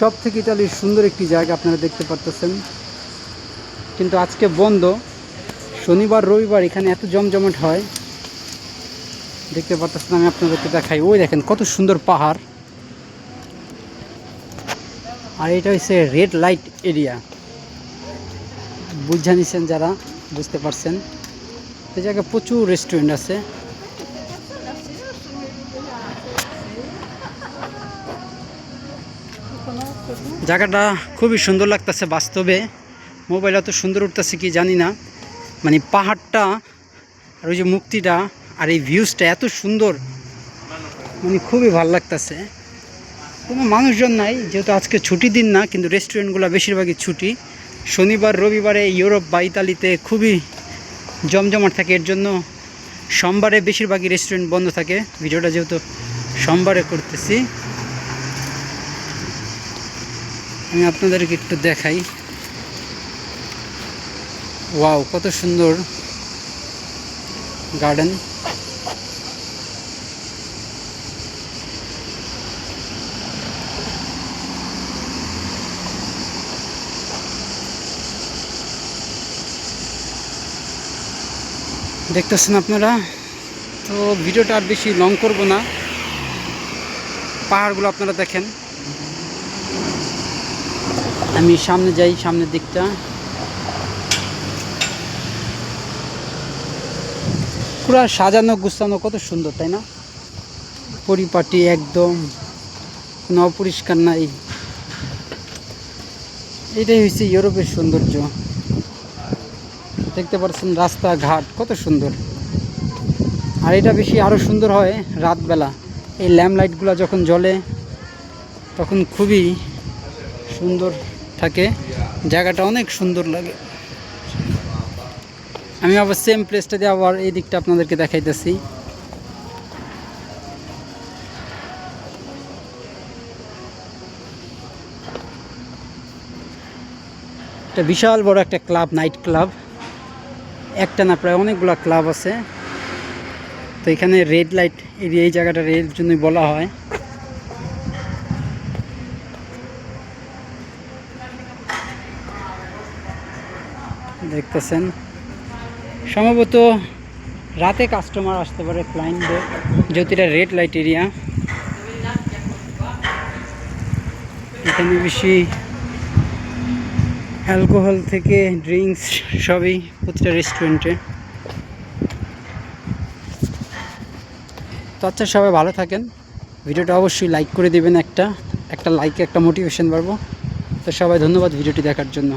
সব থেকে ইতালির সুন্দর একটি জায়গা আপনারা দেখতে পারতেছেন। কিন্তু আজকে বন্ধ। শনিবার, রবিবার এখানে এত জমজমাট হয়। দেখতে পারতেছেন, আমি আপনাদেরকে দেখাই। ওই দেখেন, কত সুন্দর পাহাড়। আর এটা হচ্ছে রেড লাইট এরিয়া বুঝা নিছেন যারা, বুঝতে পারছেন। এই জায়গায় প্রচুর রেস্টুরেন্ট আছে। জায়গাটা খুবই সুন্দর লাগতেছে বাস্তবে। মোবাইল এত সুন্দর উঠতেছে কি জানি না। মানে পাহাড়টা আর ওই যে মুক্তিটা আর এই ভিউজটা এত সুন্দর। মানে খুবই ভালো লাগতেছে। কোনো মানুষজন নাই, যেহেতু আজকে ছুটি দিন না, কিন্তু রেস্টুরেন্টগুলো বেশিরভাগই ছুটি। শনিবার, রবিবারে ইউরোপ বা ইতালিতে খুবই জমজমাট থাকে, এর জন্য সোমবারে বেশিরভাগই রেস্টুরেন্ট বন্ধ থাকে। ভিডিওটা যেহেতু সোমবারে করতেছি। আমি আপনাদেরকে একটু দেখাই। ওয়াও, কত সুন্দর গার্ডেন। দেখতেছেন আপনারা? তো ভিডিওটা আর বেশি লং করব না। পাহাড়গুলো আপনারা দেখেন। আমি সামনে যাই, সামনের দিকটা। পুরা সাজানো, গুছানো কত সুন্দর, তাই না? পরিপাটি একদম, কোনো অপরিষ্কার নাই। এটাই হচ্ছে ইউরোপের সৌন্দর্য। দেখতে পাচ্ছেন রাস্তাঘাট, কত সুন্দর। আর এটা বেশি আরও সুন্দর হয় রাতবেলা। এই ল্যাম্প লাইটগুলো যখন জ্বলে, তখন খুবই সুন্দর থাকে। জায়গাটা অনেক সুন্দর লাগে। আমি আবার সেম প্লেসটা দিয়ে আবার এই দিকটা আপনাদেরকে দেখাইতেছি। একটা বিশাল বড় একটা ক্লাব, নাইট ক্লাব। একটা না প্রায় অনেকগুলো ক্লাব আছে। তো এখানে রেড লাইট এই জায়গাটা রেড জন্যই বলা হয়। দেখতেছেন। সম্ভবত রাতে কাস্টমার আসতে পারে ক্লায়েন্টদের যেহেতু এটা রেড লাইট এরিয়া এখানে বেশি অ্যালকোহল থেকে ড্রিঙ্কস সবই প্রতিটা রেস্টুরেন্টে তো আচ্ছা সবাই ভালো থাকেন। ভিডিওটা অবশ্যই লাইক করে দেবেন একটা। একটা লাইকে একটা মোটিভেশন পারব তো সবাই ধন্যবাদ ভিডিওটি দেখার জন্য।